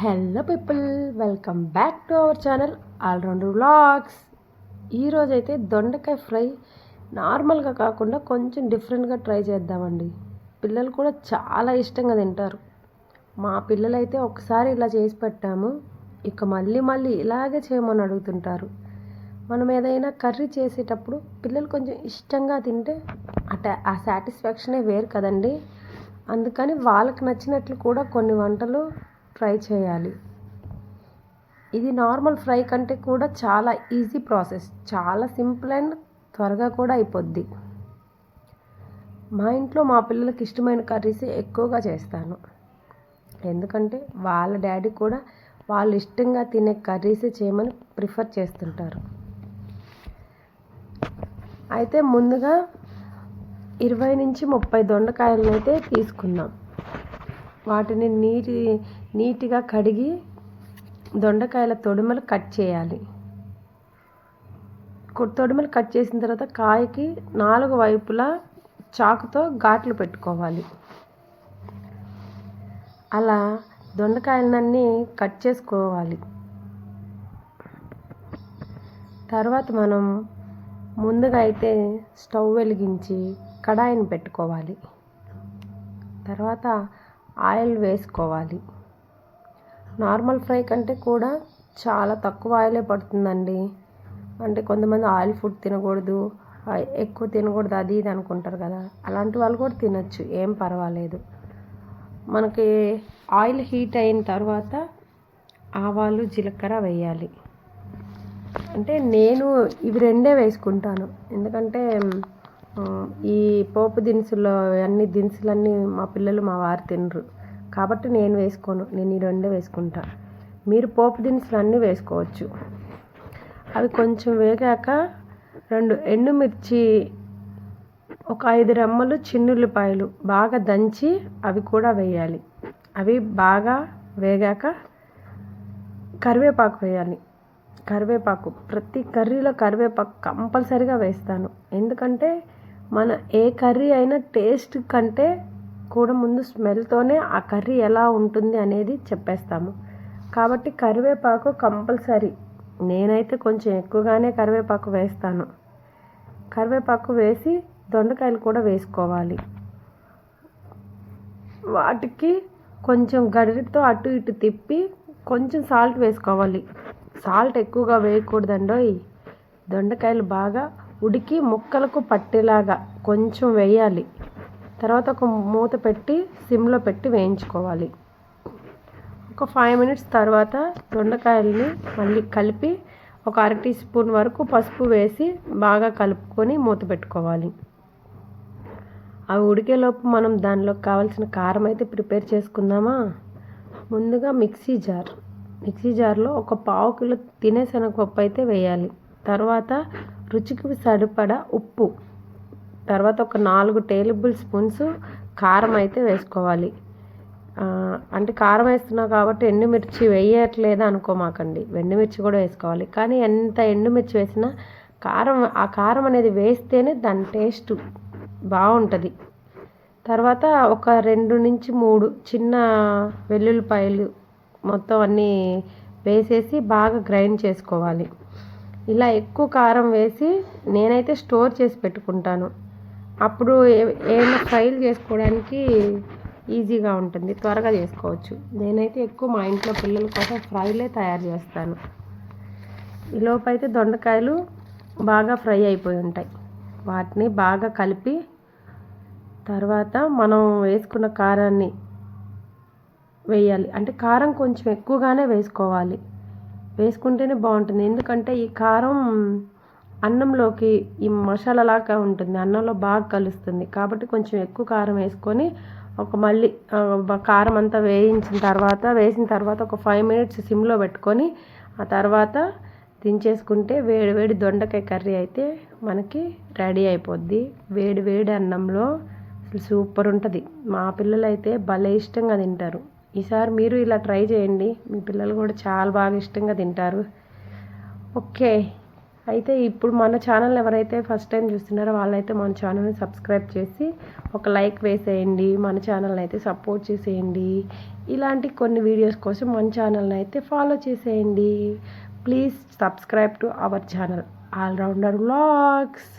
Hello people welcome back to our channel allrounder vlogs ఈరోజైతే దొండకాయ fry నార్మల్గా కాకుండా కొంచెం డిఫరెంట్గా ట్రై చేద్దామండి. పిల్లలు కూడా చాలా ఇష్టంగా తింటారు. మా పిల్లలైతే ఒకసారి ఇలా చేసి పెట్టాము. ఇక మళ్ళీ మళ్ళీ ఇలాగే చేయమని అడుగుతుంటారు. మనం ఏదైనా కర్రీ చేసేటప్పుడు పిల్లలు కొంచెం ఇష్టంగా తింటే అట ఆ సాటిస్ఫాక్షనే వేరు కదండి. అందుకని వాళ్ళకి నచ్చినట్లు కూడా కొన్ని వంటలు ఫ్రై చేయాలి. ఇది నార్మల్ ఫ్రై కంటే కూడా చాలా ఈజీ ప్రాసెస్. చాలా సింపుల్ అండ్ త్వరగా కూడా అయిపోద్ది. మా ఇంట్లో మా పిల్లలకి ఇష్టమైన కర్రీస్ ఎక్కువగా చేస్తాను. ఎందుకంటే వాళ్ళ డాడీ కూడా వాళ్ళు ఇష్టంగా తినే కర్రీసే చేయమని ప్రిఫర్ చేస్తుంటారు. అయితే ముందుగా ఇరవై నుంచి ముప్పై దొండకాయలను అయితే తీసుకున్నాం వాటిని నీటి నీట్గా కడిగి దొండకాయల తొడిమలు కట్ చేయాలి. తొడుమలు తొడిమలు కట్ చేసిన తర్వాత కాయకి నాలుగు వైపులా చాకుతో ఘాట్లు పెట్టుకోవాలి. అలా దొండకాయలన్నీ కట్ చేసుకోవాలి. తర్వాత మనం ముందుగా అయితే స్టవ్ వెలిగించి కడాయిని పెట్టుకోవాలి. తర్వాత ఆయిల్ వేసుకోవాలి. నార్మల్ ఫ్రై కంటే కూడా చాలా తక్కువ ఆయిలే పడుతుందండి. అంటే కొంతమంది ఆయిల్ ఫుడ్ తినకూడదు ఎక్కువ తినకూడదు అది ఇది అనుకుంటారు కదా. అలాంటి వాళ్ళు కూడా తినచ్చు ఏం పర్వాలేదు. మనకి ఆయిల్ హీట్ అయిన తర్వాత ఆవాలు జీలకర్ర వేయాలి. అంటే నేను ఇవి రెండే వేసుకుంటాను. ఎందుకంటే ఈ పోపు దినుసుల్లో అన్ని దినుసులన్నీ మా పిల్లలు మా వారు తినరు. కాబట్టి నేను వేసుకోను నేను ఈ రెండే వేసుకుంటా. మీరు పోపు దినుసులు అన్నీ వేసుకోవచ్చు. అవి కొంచెం వేగాక రెండు ఎండుమిర్చి ఒక ఐదు రెమ్మలు చిన్నుల్లిపాయలు బాగా దంచి అవి కూడా వేయాలి. అవి బాగా వేగాక కరివేపాకు వేయాలి. కరివేపాకు ప్రతి కర్రీలో కరివేపాకు కంపల్సరీగా వేస్తాను. ఎందుకంటే మన ఏ కర్రీ అయినా టేస్ట్ కంటే కూడా ముందు స్మెల్తోనే ఆ కర్రీ ఎలా ఉంటుంది అనేది చెప్పేస్తాము. కాబట్టి కరివేపాకు కంపల్సరీ. నేనైతే కొంచెం ఎక్కువగానే కరివేపాకు వేస్తాను. కరివేపాకు వేసి దొండకాయలు కూడా వేసుకోవాలి. వాటికి కొంచెం గడితో అటు ఇటు తిప్పి కొంచెం సాల్ట్ వేసుకోవాలి. సాల్ట్ ఎక్కువగా వేయకూడదండోయ్. దొండకాయలు బాగా ఉడికి ముక్కలకు పట్టేలాగా కొంచెం వేయాలి. తర్వాత ఒక మూత పెట్టి సిమ్లో పెట్టి వేయించుకోవాలి. ఒక ఫైవ్ మినిట్స్ తర్వాత దొండకాయల్ని మళ్ళీ కలిపి ఒక అర టీ స్పూన్ వరకు పసుపు వేసి బాగా కలుపుకొని మూత పెట్టుకోవాలి. అవి ఉడికేలోపు మనం దానిలో కావాల్సిన కారం అయితే ప్రిపేర్ చేసుకుందామా? ముందుగా మిక్సీ జార్. మిక్సీ జార్లో ఒక పావు కిలో తినే శనగపప్పు అయితే వేయాలి. తర్వాత రుచికి సరిపడా ఉప్పు. తర్వాత ఒక నాలుగు టేబుల్ స్పూన్స్ కారం అయితే వేసుకోవాలి. అంటే కారం వేస్తున్నావు కాబట్టి ఎండుమిర్చి వేయట్లేదు అనుకోమాకండి ఎండుమిర్చి కూడా వేసుకోవాలి. కానీ ఎంత ఎండుమిర్చి వేసినా కారం ఆ కారం అనేది వేస్తేనే దాని టేస్ట్ బాగుంటుంది. తర్వాత ఒక రెండు నుంచి మూడు చిన్న వెల్లుల్లిపాయలు మొత్తం అన్నీ వేసేసి బాగా గ్రైండ్ చేసుకోవాలి. ఇలా ఎక్కువ కారం వేసి నేనైతే స్టోర్ చేసి పెట్టుకుంటాను. అప్పుడు ఏ- ఏమైనా ఫ్రైలు చేసుకోవడానికి ఈజీగా ఉంటుంది త్వరగా చేసుకోవచ్చు. నేనైతే ఎక్కువ మా ఇంట్లో పిల్లల కోసం ఫ్రైలే తయారు చేస్తాను. ఈ అయితే దొండకాయలు బాగా ఫ్రై అయిపోయి ఉంటాయి. వాటిని బాగా కలిపి తర్వాత మనం వేసుకున్న కారాన్ని వేయాలి. అంటే కారం కొంచెం ఎక్కువగానే వేసుకోవాలి. వేసుకుంటేనే బాగుంటుంది. ఎందుకంటే ఈ కారం అన్నంలోకి ఈ మసాలా లాగా ఉంటుంది. అన్నంలో బాగా కలుస్తుంది. కాబట్టి కొంచెం ఎక్కువ కారం వేసుకొని ఒక మళ్ళీ కారం అంతా వేయించిన తర్వాత వేసిన తర్వాత ఒక ఫైవ్ మినిట్స్ సిమ్లో పెట్టుకొని ఆ తర్వాత దించేసుకుంటే వేడి వేడి దొండకాయ కర్రీ అయితే మనకి రెడీ అయిపోద్ది. వేడి వేడి అన్నంలో అసలు సూపర్ ఉంటుంది. మా పిల్లలు అయితే భలే ఇష్టంగా తింటారు. ఈసారి మీరు ఇలా ట్రై చేయండి. మీ పిల్లలు కూడా చాలా బాగా ఇష్టంగా తింటారు. ఓకే. అయితే ఇప్పుడు మన ఛానల్ ఎవరైతే ఫస్ట్ టైం చూస్తున్నారో వాళ్ళైతే మన ఛానల్ని సబ్స్క్రైబ్ చేసి ఒక లైక్ వేసేయండి. మన ఛానల్ని అయితే సపోర్ట్ చేసేయండి. ఇలాంటి కొన్ని వీడియోస్ కోసం మన ఛానల్ని అయితే ఫాలో చేసేయండి. Please subscribe to our channel. Allrounder vlogs.